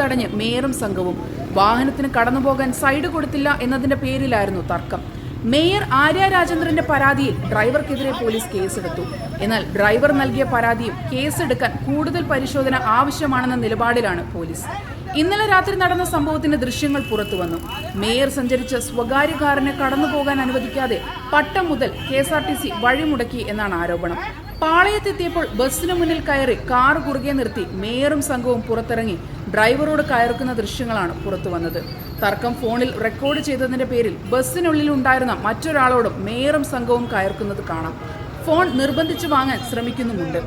തടഞ്ഞ് മേയറും സംഘവും. വാഹനത്തിന് കടന്നുപോകാൻ സൈഡ് കൊടുത്തില്ല എന്നതിന്റെ പേരിലായിരുന്നു തർക്കം. മേയർ ആര്യ രാജേന്ദ്രന്റെ പരാതിയിൽ ഡ്രൈവർക്കെതിരെ പോലീസ് കേസെടുത്തു. എന്നാൽ ഡ്രൈവർ നൽകിയ പരാതിയും കേസെടുക്കാൻ കൂടുതൽ പരിശോധന ആവശ്യമാണെന്ന നിലപാടിലാണ് പോലീസ്. ഇന്നലെ രാത്രി നടന്ന സംഭവത്തിന്റെ ദൃശ്യങ്ങൾ പുറത്തുവന്നു മേയർ സഞ്ചരിച്ച സ്വകാര്യ കാറിനെ കടന്നുപോകാൻ അനുവദിക്കാതെ പട്ടം മുതൽ K S R T C വഴിമുടക്കി എന്നാണ് ആരോപണം. പാളയത്തെത്തിയപ്പോൾ ബസ്സിന് മുന്നിൽ കയറി കാർ കുറുകെ നിർത്തി മേയറും സംഘവും പുറത്തിറങ്ങി ഡ്രൈവറോട് കയർക്കുന്ന ദൃശ്യങ്ങളാണ് പുറത്തു വന്നത്. തർക്കം ഫോണിൽ റെക്കോർഡ് ചെയ്തതിന്റെ പേരിൽ ബസ്സിനുള്ളിൽ ഉണ്ടായിരുന്ന മറ്റൊരാളോടും മേയറും സംഘവും കയർക്കുന്നത് കാണാം. ഫോൺ നിർബന്ധിച്ചു വാങ്ങാൻ ശ്രമിക്കുന്നുമുണ്ട്.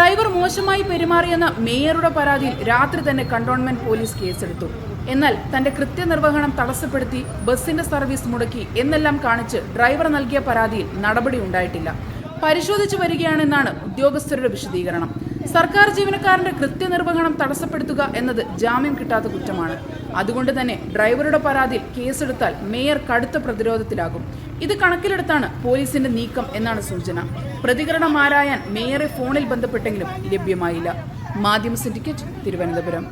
ഡ്രൈവർ മോശമായി പെരുമാറിയെന്ന മേയറുടെ പരാതിയിൽ രാത്രി തന്നെ കണ്ടോൺമെന്റ് പോലീസ് കേസെടുത്തു. എന്നാൽ തന്റെ കൃത്യനിർവഹണം തടസ്സപ്പെടുത്തി ബസിന്റെ സർവീസ് മുടക്കി എന്നെല്ലാം കാണിച്ച് ഡ്രൈവർ നൽകിയ പരാതിയിൽ നടപടി ഉണ്ടായിട്ടില്ല. പരിശോധിച്ചു വരികയാണെന്നാണ് ഉദ്യോഗസ്ഥരുടെ വിശദീകരണം. സർക്കാർ ജീവനക്കാരന്റെ കൃത്യനിർവഹണം തടസ്സപ്പെടുത്തുക എന്നത് ജാമ്യം കിട്ടാത്ത കുറ്റമാണ്. അതുകൊണ്ട് തന്നെ ഡ്രൈവറുടെ പരാതിയിൽ കേസെടുത്താൽ മേയർ കടുത്ത പ്രതിരോധത്തിലാകും. ഇത് കണക്കിലെടുത്താണ് പോലീസിന്റെ നീക്കം എന്നാണ് സൂചന. പ്രതികരണം ആരായാൻ മേയറെ ഫോണിൽ ബന്ധപ്പെട്ടെങ്കിലും ലഭ്യമായില്ല. മാധ്യമ സിൻഡിക്കേറ്റ് തിരുവനന്തപുരം.